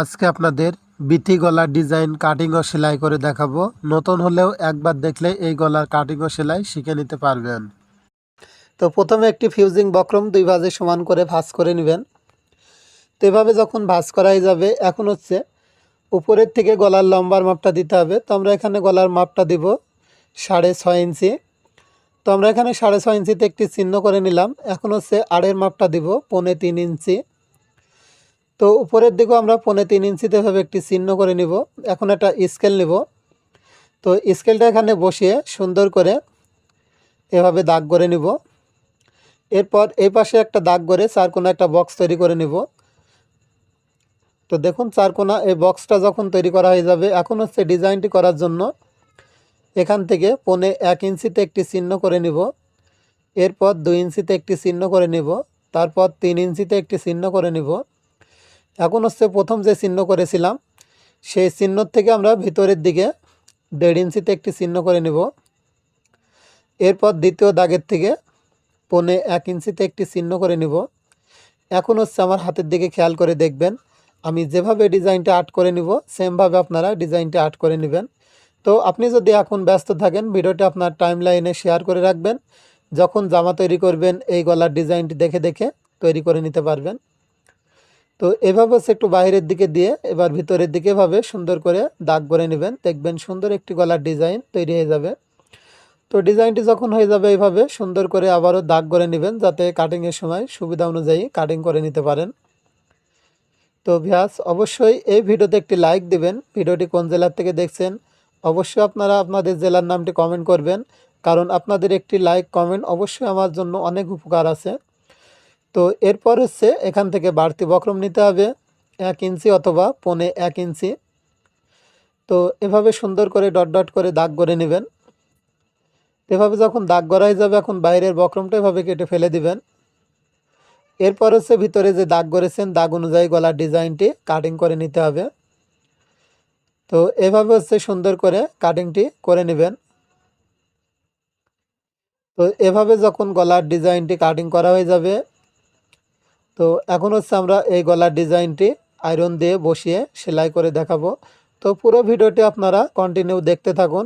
আজকে আপনাদের বিটি গলার ডিজাইন কাটিং ও সেলাই করে দেখাবো। নতুন হলেও একবার দেখলে এই গলার কাটিং ও সেলাই শিখে নিতে পারবেন। তো প্রথমে একটি ফিউজিং বক্রম দুই ভাজে সমান করে ভাঁজ করে নেবেন। তো এভাবে যখন ভাঁজ করাই যাবে, এখন হচ্ছে উপরের থেকে গলার লম্বার মাপটা দিতে হবে। তো আমরা এখানে গলার মাপটা দিব সাড়ে ছয় ইঞ্চি। তো আমরা এখানে সাড়ে ছয় ইঞ্চিতে একটি চিহ্ন করে নিলাম। এখন হচ্ছে আড়ের মাপটা দিব, পৌনে তিন ইঞ্চি। তো উপরের দিকেও আমরা পৌনে তিন ইঞ্চিতে ভাবে একটি চিহ্ন করে নিব। এখন একটা স্কেল নিব। তো স্কেলটা এখানে বসিয়ে সুন্দর করে এভাবে দাগ করে নিব। এরপর এই পাশে একটা দাগ করে চার কোনা একটা বক্স তৈরি করে নিব। তো দেখুন চার কোনা এই বক্সটা যখন তৈরি করা হয়ে যাবে, এখন হচ্ছে ডিজাইনটি করার জন্য এখান থেকে পনে এক ইঞ্চিতে একটি চিহ্ন করে নিব। এরপর দুই ইঞ্চিতে একটি চিহ্ন করে নিব। তারপর তিন ইঞ্চিতে একটি চিহ্ন করে নিব। এখন হচ্ছে প্রথম যে চিহ্ন করেছিলাম, সেই চিহ্ন থেকে আমরা ভিতরের দিকে দেড় ইঞ্চিতে একটি চিহ্ন করে নেব। এরপর দ্বিতীয় দাগের থেকে পৌনে এক ইঞ্চিতে একটি চিহ্ন করে নিব। এখন হচ্ছে আমার হাতের দিকে খেয়াল করে দেখবেন, আমি যেভাবে ডিজাইনটা আর্ট করে নিব, সেমভাবে আপনারা ডিজাইনটা আর্ট করে নেবেন। তো আপনি যদি এখন ব্যস্ত থাকেন, ভিডিওটা আপনার টাইম লাইনে শেয়ার করে রাখবেন। যখন জামা তৈরি করবেন, এই গলার ডিজাইনটি দেখে দেখে তৈরি করে নিতে পারবেন। তো এভাবে হচ্ছে একটু বাইরের দিকে দিয়ে এবার ভিতরের দিকে এভাবে সুন্দর করে দাগ করে নেবেন। দেখবেন সুন্দর একটি গলার ডিজাইন তৈরি হয়ে যাবে। তো ডিজাইনটি যখন হয়ে যাবে এইভাবে সুন্দর করে আবারও দাগ করে নেবেন যাতে কাটিংয়ের সময় সুবিধা অনুযায়ী কাটিং করে নিতে পারেন। তো ভিয়াস অবশ্যই এই ভিডিওতে একটি লাইক দিবেন। ভিডিওটি কোন জেলার থেকে দেখছেন অবশ্যই আপনারা আপনাদের জেলার নামটি কমেন্ট করবেন। কারণ আপনাদের একটি লাইক কমেন্ট অবশ্যই আমার জন্য অনেক উপকার আছে। তো এরপর হচ্ছে এখান থেকে বাড়তি বক্রম নিতে হবে এক ইঞ্চি অথবা পনে এক ইঞ্চি। তো এভাবে সুন্দর করে ডট ডট করে দাগ করে নেবেন। এভাবে যখন দাগ হয়ে যাবে এখন বাইরের বক্রমটা এভাবে কেটে ফেলে দিবেন। এরপর হচ্ছে ভিতরে যে দাগ করেছেন দাগ অনুযায়ী গলার ডিজাইনটি কাটিং করে নিতে হবে। তো এভাবে হচ্ছে সুন্দর করে কাটিংটি করে নেবেন। তো এভাবে যখন গলার ডিজাইনটি কাটিং করা হয়ে যাবে তো এখন হচ্ছে আমরা এই গলার ডিজাইনটি আয়রন দিয়ে বসিয়ে সেলাই করে দেখাবো। তো পুরো ভিডিওটি আপনারা কন্টিনিউ দেখতে থাকুন।